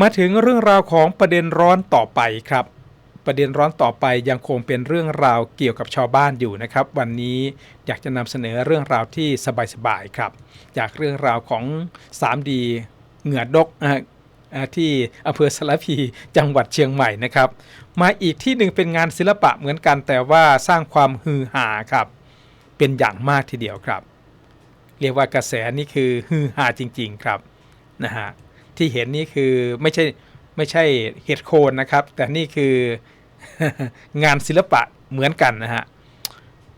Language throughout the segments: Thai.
มาถึงเรื่องราวของประเด็นร้อนต่อไปครับ ประเด็นร้อนต่อไปยังคงเป็นเรื่องราวเกี่ยวกับชาวบ้านอยู่นะครับ วันนี้อยากจะนำเสนอเรื่องราวที่สบายๆครับ จากเรื่องราวของ 3D เหงื่อดกที่อำเภอสารพีจังหวัดเชียงใหม่นะครับ มาอีกที่หนึ่งเป็นงานศิลปะเหมือนกันแต่ว่าสร้างความฮือฮาครับ เป็นอย่างมากทีเดียวครับ เรียกว่ากระแสนี่คือฮือฮาจริง ๆ ครับนะฮะ ที่เห็นนี่คือไม่ใช่ไม่ใช่เห็ดโคนนะครับ แต่นี่คืองานศิลปะเหมือนกันนะฮะ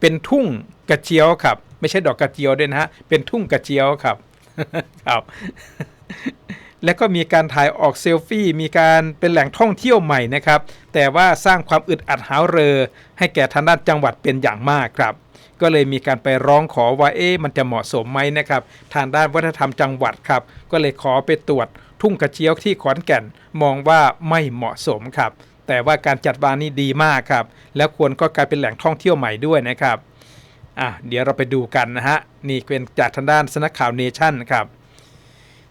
เป็นทุ่งกระเจียวครับ ไม่ใช่ดอกกระเจียวด้วยนะฮะเป็นทุ่งกระเจียวครับครับและก็มีการถ่ายออกเซลฟี่ มีการเป็นแหล่งท่องเที่ยวใหม่นะครับ แต่ว่าสร้างความอึดอัดหาเรอ ให้แก่ทางด้านจังหวัดเป็นอย่างมากครับ ก็เลยมีการไปร้องขอว่าเอ๊ะมันจะเหมาะสมไหมนะครับ ทางด้านวัฒนธรรมจังหวัดครับ ก็เลยขอไปตรวจ ทุ่งกระเจียวที่ขอนแก่นมองว่าไม่เหมาะสมครับ แต่ว่าการจัดวางนี่ดีมากครับ แล้วควรก็กลายเป็นแหล่งท่องเที่ยวใหม่ด้วยนะครับอะเดี๋ยวเราไปดูกันนะฮะนี่เป็นจากทางด้านสนักข่าวเนชั่นครับ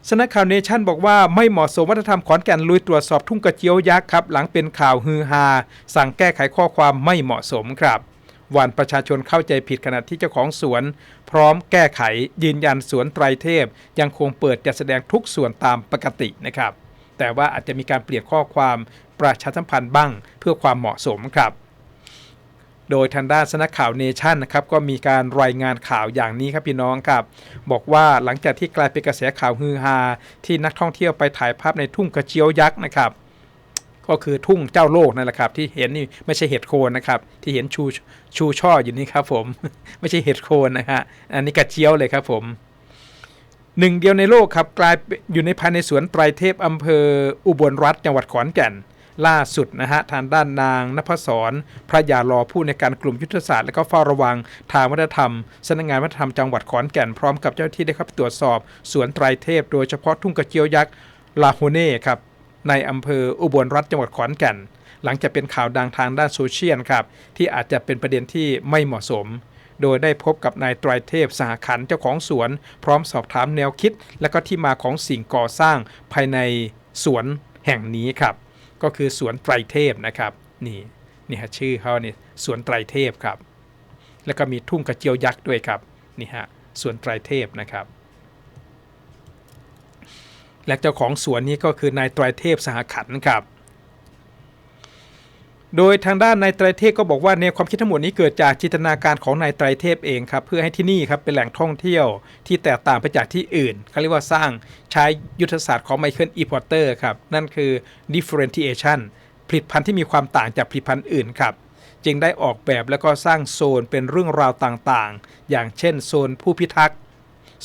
สนักข่าวเนชั่นบอกว่าไม่เหมาะสมวัฒนธรรมขอนแก่นลุยตรวจสอบทุ่งกระเจียวยักษ์ครับ หลังเป็นข่าวฮือฮาสั่งแก้ไขข้อความไม่เหมาะสมครับ วันประชาชนเข้าใจผิดขณะที่เจ้าของสวน พร้อมแก้ไขยืนยันสวนไตรเทพ ยังคงเปิดจัดแสดงทุกส่วนตามปกตินะครับ แต่ว่าอาจจะมีการเปลี่ยนข้อความประชาสัมพันธ์บ้างเพื่อความเหมาะสมครับโดยทางด้านสนักข่าวเนชั่นนะครับก็มีการรายงานข่าวอย่างนี้ครับพี่น้องครับ บอกว่าหลังจากที่กลายเป็นกระแสข่าวฮือฮาที่นักท่องเที่ยวไปถ่ายภาพในทุ่งกระเจียวยักษ์นะครับ ก็คือทุ่งเจ้าโลกนั่นแหละครับ ที่เห็นนี่ไม่ใช่เห็ดโคนนะครับ ที่เห็นชูชูช่ออยู่นี่ครับ ผมไม่ใช่เห็ดโคนนะฮะอันนี้กระเจียวเลยครับผมหนึ่งเดียวในโลกครับกลายอยู่ในภายในสวนไตรเทพอำเภออุบลรัฐจังหวัดขอนแก่น ล่าสุดนะฮะทางด้านนางนภศรพระยาลอผู้ในการกลุ่มยุทธศาสตร์และก็เฝ้าระวังทางวัฒนธรรมสำนักงานวัฒนธรรมจังหวัดขอนแก่นพร้อมกับเจ้าหน้าที่ได้เข้าไปตรวจสอบ สวนไตรเทพ โดยเฉพาะทุ่งกระเจียวยักษ์ลาโฮเน่ครับ ในอำเภออุบลรัฐจังหวัดขอนแก่น หลังจากเป็นข่าวดังทางด้านโซเชียลครับที่อาจจะเป็นประเด็นที่ไม่เหมาะสม โดยได้พบกับนายไตรเทพสหขันเจ้าของสวน พร้อมสอบถามแนวคิด และก็ที่มาของสิ่งก่อสร้างภายในสวนแห่งนี้ครับ ก็คือสวนไตรเทพนะครับนี่นี่ฮะชื่อเขาเนี่ยสวนไตรเทพครับ แล้วก็มีทุ่งกระเจียวยักษ์ด้วยครับนี่ฮะสวนไตรเทพนะครับ และเจ้าของสวนนี้ก็คือนายไตรเทพสหขันครับโดยทางด้านนายไตรเทพก็บอกว่าแนวความคิดทั้งหมดนี้เกิดจากจินตนาการของนายไตรเทพเองครับเพื่อให้ที่นี่ครับเป็นแหล่งท่องเที่ยวที่แตกต่างไปจากที่อื่นเขาเรียกว่าสร้างใช้ยุทธศาสตร์ของไมเคิลอีพอร์เตอร์ครับนั่นคือ differentiation ผลิตภัณฑ์ที่มีความต่างจากผลิตภัณฑ์อื่นครับจึงได้ออกแบบแล้วก็สร้างโซนเป็นเรื่องราวต่างๆ อย่างเช่นโซนผู้พิทักษ์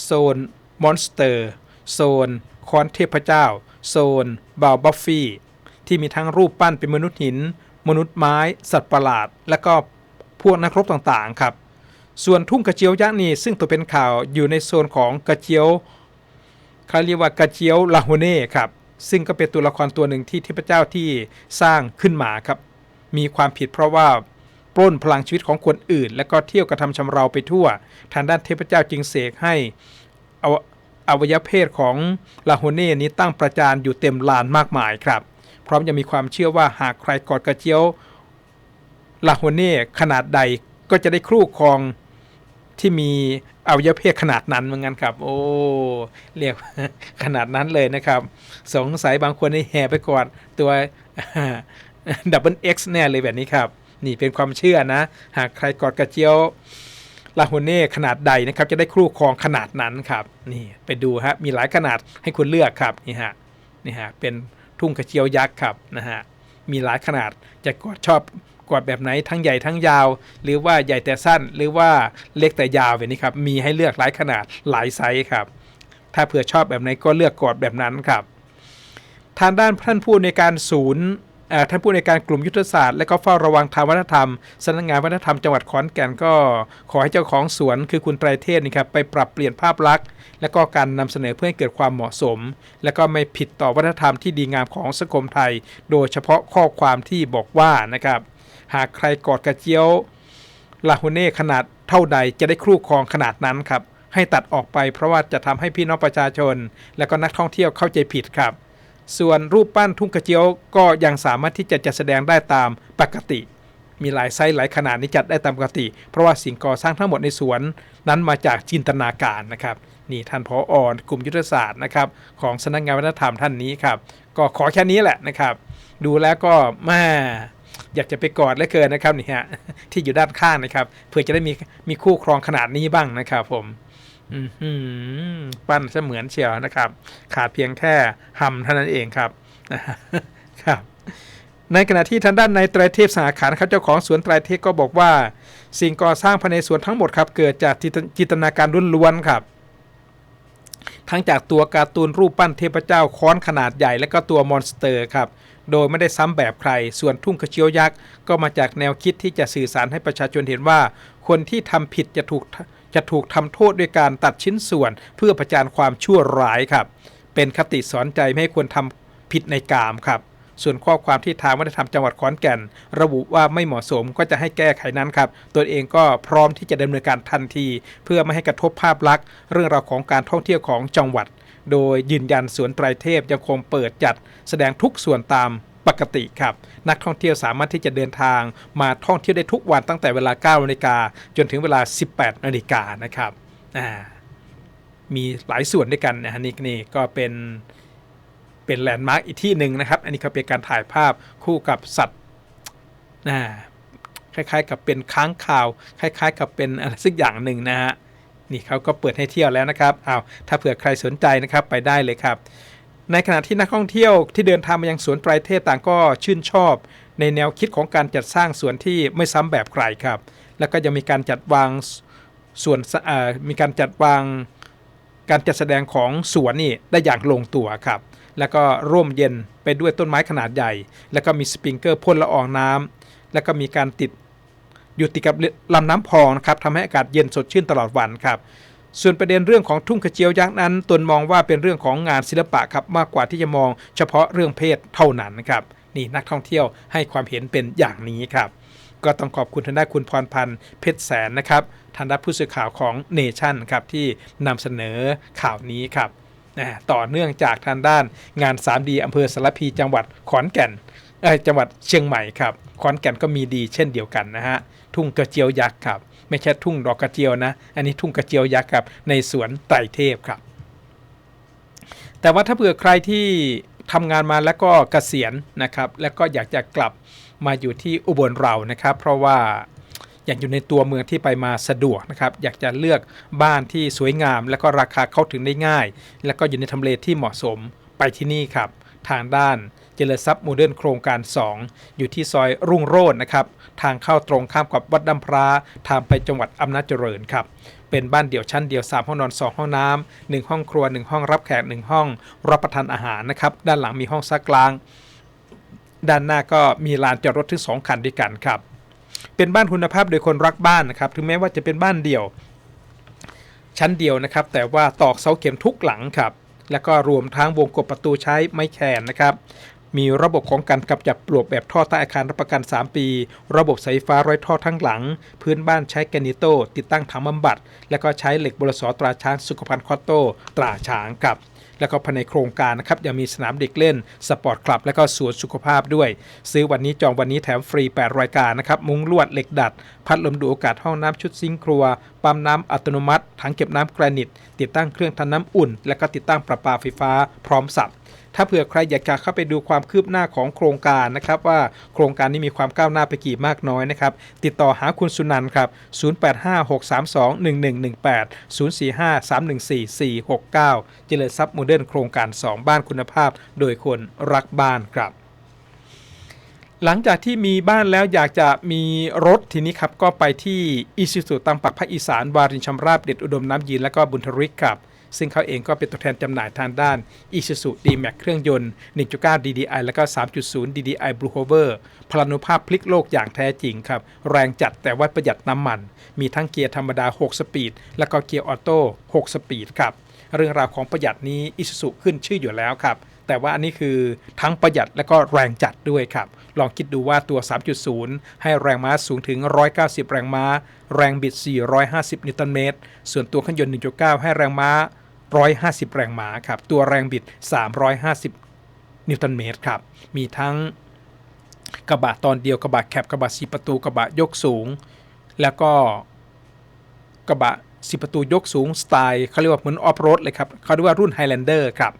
โซนมอนสเตอร์ โซน คอนเทพเจ้า โซนบาวบัฟฟี่ ที่มีทั้งรูปปั้นเป็นมนุษย์หิน มนุษย์ไม้ สัตว์ประหลาด และก็พวกนักรบต่างๆครับ ส่วนทุ่งกระเจียวยักษ์นี่ซึ่งตัวเป็นข่าวอยู่ในโซนของกระเจียวเขาเรียกว่ากระเจียวลาโฮเน่ครับซึ่งก็เป็นตัวละครตัวหนึ่งที่เทพเจ้าที่สร้างขึ้นมาครับ มีความผิดเพราะว่าปล้นพลังชีวิตของคนอื่น และก็เที่ยวกระทำชำเราไปทั่ว ทางด้านเทพเจ้าจึงเสกให้ อวัยเพศของลาโฮเน่นี้ตั้งประจานอยู่เต็มลานมากมายครับ พร้อมยังมีความเชื่อว่าหากใครกอดกระเจียวลาโฮเน่ขนาดใดก็จะได้ครู่ครองที่มีอวัยวเพศขนาดนั้นเหมือนกันครับ โอ้เรียกขนาดนั้นเลยนะครับ สงสัยบางคนนี่แห่ไปกอดตัวดับเบิลเอ็กซ์แน่เลยแบบนี้ครับ นี่เป็นความเชื่อนะ หากใครกอดกระเจียว ลาโฮเน่ขนาดใดนะครับจะได้ครู่ครองขนาดนั้นครับนี่ไปดูฮะมีหลายขนาดให้คุณเลือกครับนี่ฮะนี่ฮะเป็นทุ่งกระเจียวยักษ์ครับนะฮะมีหลายขนาดจะกอดชอบกอดแบบไหนทั้งใหญ่ทั้งยาว หรือว่าใหญ่แต่สั้นหรือว่าเล็กแต่ยาวแบบนี้ครับมีให้เลือกหลายขนาดหลายไซส์ครับ ถ้าเผื่อชอบแบบไหนก็เลือกกอดแบบนั้นครับ ทางด้านท่านผู้ในการศูนย์ ท่านผู้ในการกลุ่มยุทธศาสตร์และก็เฝ้าระวังทางวัฒนธรรมสำนักงานวัฒนธรรมจังหวัดขอนแก่นก็ขอให้เจ้าของสวนคือคุณไตรเทพนี่ครับไปปรับเปลี่ยนภาพลักษณ์ และก็การนำเสนอเพื่อให้เกิดความเหมาะสม และก็ไม่ผิดต่อวัฒนธรรมที่ดีงามของสังคมไทย โดยเฉพาะข้อความที่บอกว่านะครับหากใครกอดกระเจียวลาโฮเน่ขนาดเท่าใดจะได้ครู่ครองขนาดนั้นครับให้ตัดออกไปเพราะว่าจะทำให้พี่น้องประชาชน และก็นักท่องเที่ยวเข้าใจผิดครับ ส่วนรูปปั้นทุ่งกระเจียวก็ยังสามารถที่จะจัดแสดงได้ตามปกติ มีหลายไซส์หลายขนาดนี้จัดได้ตามปกติ เพราะว่าสิ่งก่อสร้างทั้งหมดในสวนนั้นมาจากจินตนาการนะครับนี่ท่านผออกลุ่มยุทธศาสตร์นะครับของสำนักงานวัฒนธรรมท่านนี้ครับก็ขอแค่นี้แหละนะครับ ดูแล้วก็แม่อยากจะไปกอดเหลือเกินนะครับนี่ฮะที่อยู่ด้านข้างนะครับเพื่อจะได้มีมีคู่ครองขนาดนี้บ้างนะครับผม ปั้นเสมือนเชียวนะครับ ขาดเพียงแค่หำเท่านั้นเองครับครับ ในขณะที่ทางด้านในไตรเทพสาขานครับเจ้าของสวนไตรเทพก็บอกว่า สิ่งก่อสร้างภายในสวนทั้งหมดครับ เกิดจากจิตจินตนาการล้วนๆครับ ทั้งจากตัวการ์ตูนรูปปั้นเทพเจ้าค้อนขนาดใหญ่และก็ตัวมอนสเตอร์ครับโดยไม่ได้ซ้ำแบบใคร ส่วนทุ่งกระเชียวยักษ์ก็มาจากแนวคิดที่จะสื่อสารให้ประชาชนเห็นว่า คนที่ทำผิดจะถูก จะถูกทำโทษด้วยการตัดชิ้นส่วนเพื่อประจานความชั่วร้ายครับ เป็นคติสอนใจไม่ให้ควรทำผิดในกามครับ ส่วนข้อความที่ทางวัฒนธรรมจังหวัดขอนแก่น ระบุว่าไม่เหมาะสมก็จะให้แก้ไขนั้นครับ ตัวเองก็พร้อมที่จะดำเนินการทันที เพื่อไม่ให้กระทบภาพลักษณ์ เรื่องราวของการท่องเที่ยวของจังหวัด โดยยืนยันสวนไตรเทพยังคงเปิดจัด แสดงทุกส่วนตาม ปกติครับ นักท่องเที่ยวสามารถที่จะเดินทางมาท่องเที่ยวได้ทุกวันตั้งแต่เวลา 9 นาฬิกาจนถึงเวลา 18 นาฬิกานะครับมีหลายส่วนด้วยกันนะฮะนี่นี่ก็เป็นเป็นแลนด์มาร์กอีกที่หนึ่งนะครับ อันนี้ก็เป็นการถ่ายภาพคู่กับสัตว์นะคล้ายๆ กับเป็นค้างคาว คล้าย ๆ กับเป็นอะไรสักอย่างหนึ่งนะฮะนี่เขาก็เปิดให้เที่ยวแล้วนะครับอ้าวถ้าเผื่อใครสนใจนะครับไปได้เลยครับ ในขณะที่นักท่องเที่ยวที่เดินทางมายังสวนไตรเทพต่างก็ชื่นชอบ ในแนวคิดของการจัดสร้างสวนที่ไม่ซ้ำแบบใครครับ แล้วก็ยังมีการจัดวางส่วนมีการจัดวางการจัดแสดงของสวนนี่ได้อย่างลงตัวครับ แล้วก็ร่มเย็นไปด้วยต้นไม้ขนาดใหญ่ แล้วก็มีสปริงเกอร์พ่นละอองน้ำแล้วก็มีการติดอยู่ติดกับลำน้ำพองนะครับทำให้อากาศเย็นสดชื่นตลอดวันครับ ส่วนประเด็นเรื่องของทุ่งกระเจียวยักษ์นั้นตนมองว่าเป็นเรื่องของงานศิลปะครับมากกว่าที่จะมองเฉพาะเรื่องเพศเท่านั้นนะครับนี่นักท่องเที่ยวให้ความเห็นเป็นอย่างนี้ครับ ก็ต้องขอบคุณทางด้านคุณพรพันธ์เพชรแสนนะครับทางด้านผู้สื่อข่าวของเนชั่นครับที่นำเสนอข่าวนี้ครับนะต่อเนื่องจากทางด้านงาน 3D อำเภอสารพีจังหวัดขอนแก่น จังหวัดเชียงใหม่ครับขอนแก่นก็มีดีเช่นเดียวกันนะฮะทุ่งกระเจียวยักษ์ครับ ไม่ใช่ทุ่งดอกกระเจียวนะ อันนี้ทุ่งกระเจียวยักษ์ครับในสวนไตรเทพครับ แต่ว่าถ้าเผื่อใครที่ทำงานมาแล้วก็เกษียณนะครับ แล้วก็อยากจะกลับมาอยู่ที่อุบลเรานะครับ เพราะว่าอยากอยู่ในตัวเมืองที่ไปมาสะดวกนะครับ อยากจะเลือกบ้านที่สวยงาม แล้วก็ราคาเข้าถึงได้ง่าย แล้วก็อยู่ในทำเลที่เหมาะสมไปที่นี่ครับ ทางด้าน เจริญทรัพย์โมเดิร์นโครงการ 2 อยู่ที่ซอยรุ่งโรจน์นะครับทางเข้าตรงข้ามกับวัดดำพราทางไปจังหวัดอำนาจเจริญครับเป็นบ้านเดี่ยวชั้นเดียว 3 ห้องนอน 2 ห้องน้ำ1ห้องครัว 1 ห้องรับแขก 1 ห้อง รับประทานอาหารนะครับด้านหลังมีห้องซักล้าง ด้านหน้าก็มีลานจอดรถถึง 2 คันด้วยกันครับเป็นบ้านคุณภาพโดยคนรักบ้านนะครับถึงแม้ว่าจะเป็นบ้านเดี่ยว ชั้นเดียวนะครับ แต่ว่าตอกเสาเข็มทุกหลังครับแล้วก็รวมทั้งวงกบประตูใช้ไม้แขนนะครับ มีระบบของการกำจัดปลวกแบบท่อใต้อาคารรับประกัน 3 ปี ระบบสายฟ้าร้อยท่อทั้งหลัง พื้นบ้านใช้แกนิโต ติดตั้งถังบำบัด แล้วก็ใช้เหล็กบรสตราช้างสุขภัณฑ์คอตโต ตราช้างครับแล้วก็ภายในโครงการนะครับยังมีสนามเด็กเล่น สปอร์ตคลับ และก็สวนสุขภาพด้วย ซื้อวันนี้จองวันนี้แถมฟรี 8 รายการนะครับ มุ้งลวดเหล็กดัด พัดลมดูอากาศห้องน้ำชุดซิงค์ครัว ปั๊มน้ำอัตโนมัติ ถังเก็บน้ำแกรนิต ติดตั้งเครื่องทำน้ำอุ่น และก็ติดตั้งประปาไฟฟ้าพร้อมสับ ถ้าเผื่อใครอยากจะเข้าไปดูความคืบหน้าของโครงการนะครับว่าโครงการนี้มีความก้าวหน้าไปกี่มากน้อยนะครับ ติดต่อหาคุณสุนันท์ครับ 0856321118 045314469 เจริญทรัพย์โมเดิร์นโครงการ 2 บ้านคุณภาพ โดยคนรักบ้านครับหลังจากที่มีบ้านแล้วอยากจะมีรถทีนี้ครับ ก็ไปที่อิซิสุตังปักภาคอีสานวารินชำราบเด็ดอุดมน้ำยีนและก็บุญทริกครับ ซึ่งเขาเองก็เป็นตัวแทนจำหน่ายทางด้าน Isuzu D-Max เครื่องยนต์ 1.9 DDI แล้วก็ 3.0 DDI Blue Hover พลานุภาพพลิกโลกอย่างแท้จริงครับ แรงจัดแต่ว่าประหยัดน้ำมัน มีทั้งเกียร์ธรรมดา 6 สปีด แล้วก็เกียร์ออโต้ 6 สปีดครับ เรื่องราวของประหยัดนี้ Isuzu ขึ้นชื่ออยู่แล้วครับแต่ว่าอันนี้คือทั้งประหยัดและก็แรงจัดด้วยครับ ลองคิดดูว่าตัว 3.0 ให้แรงม้าสูงถึง 190 แรงม้า แรงบิด 450 นิวตันเมตร ส่วนตัวเครื่องยนต์ 1.9 ให้แรงม้า 150 แรงม้าครับ ตัวแรงบิด 350 นิวตันเมตรครับ มีทั้งกระบะตอนเดียวกระบะแคบกระบะสีประตูกระบะยกสูง แล้วก็กระบะสีประตูยกสูงสไตล์เขาเรียกว่าเหมือนออฟโรดเลยครับเขาเรียกว่ารุ่น Highlander ครับ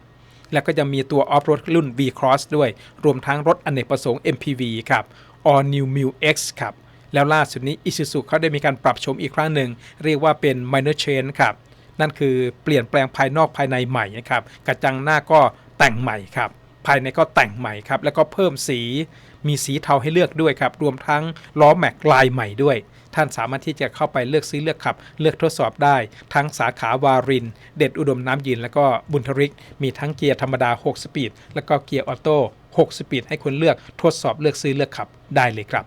แล้วก็จะมีตัวออฟโรดรุ่น V Cross ด้วย รวมทั้งรถอเนกประสงค์ MPV ครับ All New m i l X ครับ แล้วล่าสุดนี้ Isuzu เขาได้มีการปรับโฉมอีกครั้งหนึ่ง เรียกว่าเป็น minor change ครับ นั่นคือเปลี่ยนแปลงภายนอกภายในใหม่นะครับกระจังหน้าก็แต่งใหม่ครับภายในก็แต่งใหม่ครับแล้วก็เพิ่มสีมีสีเทาให้เลือกด้วยครับรวมทั้งล้อแม็กลายใหม่ด้วย ท่านสามารถที่จะเข้าไปเลือกซื้อเลือกขับ เลือกทดสอบได้ ทั้งสาขาวาริน เด็ดอุดมน้ำยินแล้วก็บุญทริก มีทั้งเกียร์ธรรมดา 6 สปีด แล้วก็เกียร์ออโต้6สปีดให้คุณเลือกทดสอบเลือกซื้อเลือกขับได้เลยครับ